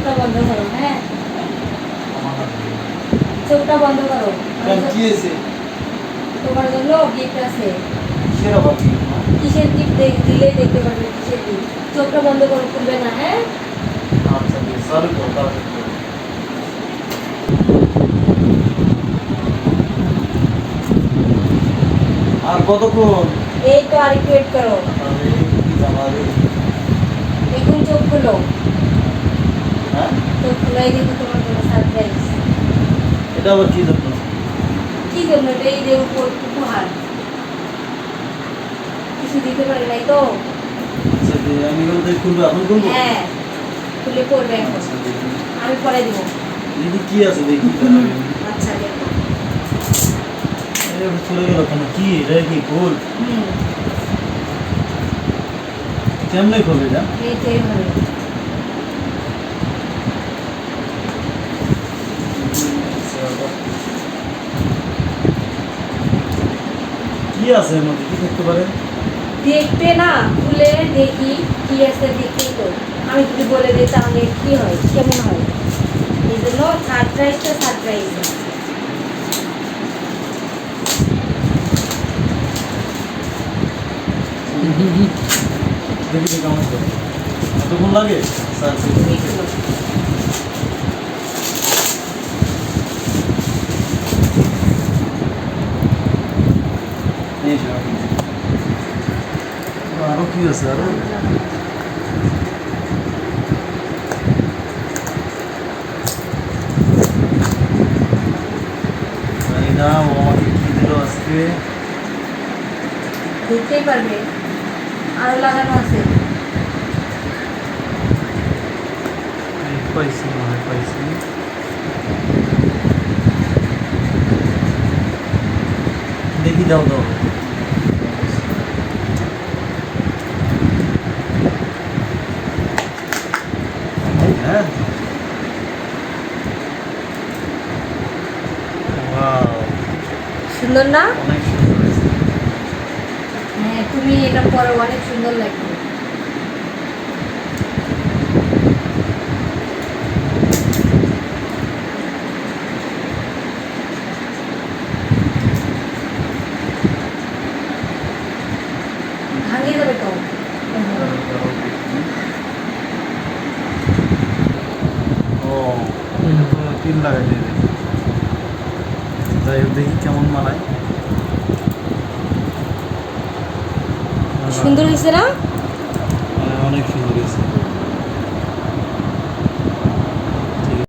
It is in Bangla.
চোখটা বন্ধ করো। হ্যাঁ চোখটা বন্ধ করো কি হয়েছে? তোমার জন্য গিফট আছে। কিসের কিসের গিফট দিলেই দেখতে পারবে কিসের গিফট চোখটা বন্ধ করো খুলবে না হ্যাঁ? আচ্ছা। আর কতক্ষণ? এই তো আর একটু ওয়েট করো। এখন চোখ খুলো হ্যাঁ চোখ খুলাই দেখো তোমার জন্য সারপ্রাইজ এটা আবার কি জন্য কি জন্য এটা এই যে উপর উপহার কিছু দিতে পারে নাই তো আমি বলতে খুলবো এখন খুলবো হ্যাঁ খুলে আমি পরে দিব দেখি কি আছে দেখি আচ্ছা দেখো চলে গেল কেন কি? এটা কি হুম। কেমনে খুলবে এটা? এই তো এইভাবে কি আছে এর মধ্যে কি থাকতে পারে দেখতে না খুলে দেখি কি আছে দেখি তো। আমি যদি বলে দিই তাহলে কি হয় কেমন হয়? এই জন্য সারপ্রাইজটা সারপ্রাইজ দেখি কেমন লাগে? স্যার আরও কি আছে আরও জানি না ও আমাকে কি দিল আজকে দেখতেই পারবে আরও লাগানো আছে এই পাইছি মনে হয় পাইছি দেখি দাও দাও? হ্যাঁ? সুন্দর না? অনেক সুন্দর হ্যাঁ তুমি এটা পরে অনেক সুন্দর লাগবে। তিন লাগাই দিয়ে যাই হোক দেখি কেমন মানায়। সুন্দর হয়েছে না?